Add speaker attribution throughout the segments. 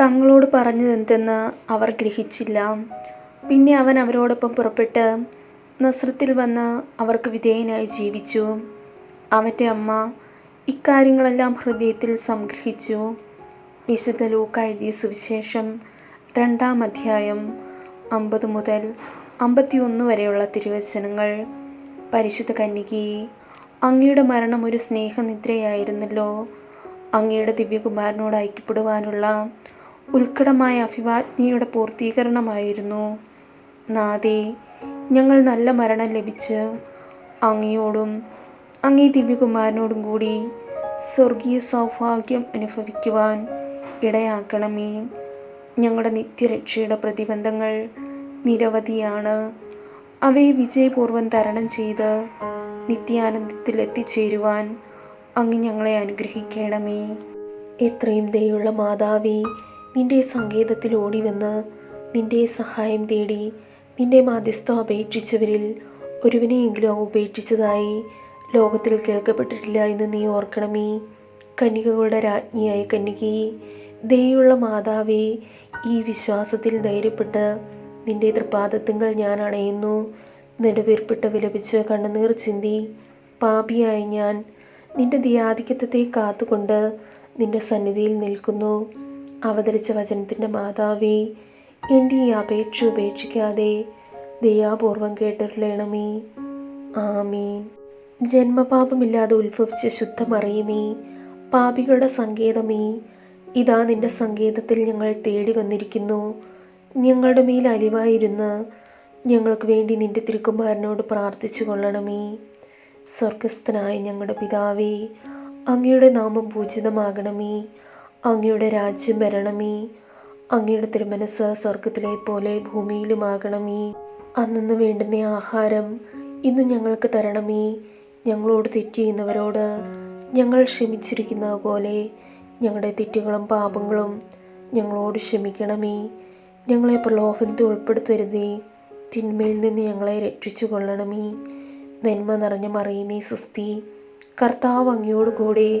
Speaker 1: തങ്ങളോട് പറഞ്ഞതെന്തെന്ന് അവർ ഗ്രഹിച്ചില്ല. പിന്നെ അവൻ അവരോടൊപ്പം പുറപ്പെട്ട് നസ്രത്തിൽ വന്ന് അവർക്ക് വിധേയനായി ജീവിച്ചു. അവന്റെ അമ്മ ഇക്കാര്യങ്ങളെല്ലാം ഹൃദയത്തിൽ സംഗ്രഹിച്ചു. വിശുദ്ധ ലൂക്ക എഴുതിയ സുവിശേഷം രണ്ടാം അധ്യായം അമ്പത് മുതൽ അമ്പത്തിയൊന്ന് വരെയുള്ള തിരുവചനങ്ങൾ. പരിശുദ്ധ കന്യകി അങ്ങയുടെ മരണം ഒരു സ്നേഹനിദ്രയായിരുന്നല്ലോ. അങ്ങയുടെ ദിവ്യകുമാരനോട് ഐക്യപ്പെടുവാനുള്ള ഉത്കടമായ അഭിവാജ്ഞയുടെ പൂർത്തീകരണമായിരുന്നു. നാദേ ഞങ്ങൾ നല്ല മരണം ലഭിച്ച് അങ്ങയോടും അങ്ങേ ദിവ്യകുമാരനോടും കൂടി സ്വർഗീയ സൗഭാഗ്യം അനുഭവിക്കുവാൻ ഇടയാക്കണമേ. ഞങ്ങളുടെ നിത്യരക്ഷയുടെ പ്രതിബന്ധങ്ങൾ നിരവധിയാണ്. അവയെ വിജയപൂർവം തരണം ചെയ്ത് നിത്യാനന്ദത്തിൽ എത്തിച്ചേരുവാൻ അങ്ങ് ഞങ്ങളെ അനുഗ്രഹിക്കണമേ. എത്രയും ദയുള്ള മാതാവേ നിന്റെ സങ്കേതത്തിൽ ഓടിവന്ന് നിന്റെ സഹായം തേടി നിന്റെ മാധ്യസ്ഥം അപേക്ഷിച്ചവരിൽ ഒരുവനെയെങ്കിലും ഉപേക്ഷിച്ചതായി ലോകത്തിൽ കേൾക്കപ്പെട്ടിട്ടില്ല എന്ന് നീ ഓർക്കണമേ. കന്യകകളുടെ രാജ്ഞിയായ കന്യകയെ ദയുള്ള മാതാവേ ഈ വിശ്വാസത്തിൽ ധൈര്യപ്പെട്ട് നിന്റെ തൃപാദത്വങ്ങൾ ഞാൻ അണയുന്നു. നെടുവീർപ്പിട്ട് വിലപിച്ച് കണ്ണുനീർ ചിന്തി പാപിയായ ഞാൻ നിന്റെ ദിയാധിക്യത്തെ കാത്തുകൊണ്ട് നിന്റെ സന്നിധിയിൽ നിൽക്കുന്നു. അവതരിച്ച വചനത്തിന്റെ മാതാവേ എന്റെ ഈ അപേക്ഷ ഉപേക്ഷിക്കാതെ ദയാപൂർവം കേട്ടിട്ടുള്ളണമേ ആമീൻ. ജന്മപാപമില്ലാതെ ഉത്ഭവിച്ച ശുദ്ധമറിയുമേ പാപികളുടെ സങ്കേതമേ ഇതാ നിന്റെ സങ്കേതത്തിൽ ഞങ്ങൾ തേടി വന്നിരിക്കുന്നു. ഞങ്ങളുടെ മേൽ അലിവായിരുന്ന് ഞങ്ങൾക്ക് വേണ്ടി നിന്റെ തിരുക്കുമാരനോട് പ്രാർത്ഥിച്ചു കൊള്ളണമേ. സ്വർഗസ്ഥനായ ഞങ്ങളുടെ പിതാവേ അങ്ങയുടെ നാമം പൂജിതമാകണമേ. അങ്ങയുടെ രാജ്യം വരണമേ. അങ്ങയുടെ തിരുമനസ് സ്വർഗത്തിലെ പോലെ ഭൂമിയിലുമാകണമേ. അന്നു വേണ്ടുന്ന ആഹാരം ഇന്നു ഞങ്ങൾക്ക് തരണമേ. ഞങ്ങളോട് തെറ്റ് ചെയ്യുന്നവരോട് ഞങ്ങൾ ക്ഷമിച്ചിരിക്കുന്നത് പോലെ ഞങ്ങളുടെ തെറ്റുകളും പാപങ്ങളും ഞങ്ങളോട് ക്ഷമിക്കണമേ. ഞങ്ങളെ പ്രലോഭനത്തിൽ ഉൾപ്പെടുത്തരുതേ. തിന്മയിൽ നിന്ന് ഞങ്ങളെ രക്ഷിച്ചു കൊള്ളണമേ നന്മ നിറഞ്ഞ മറിയുമേ സുസ്തി കർത്താവ് അങ്ങയോട് കൂടെ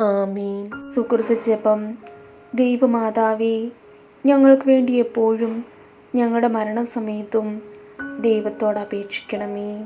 Speaker 1: ആമീൻ. സുഹൃത്ത് ജപം. ദൈവമാതാവേ ഞങ്ങൾക്ക് വേണ്ടി എപ്പോഴും ഞങ്ങളുടെ മരണസമയത്തും ദൈവത്തോട് അപേക്ഷിക്കണമേ.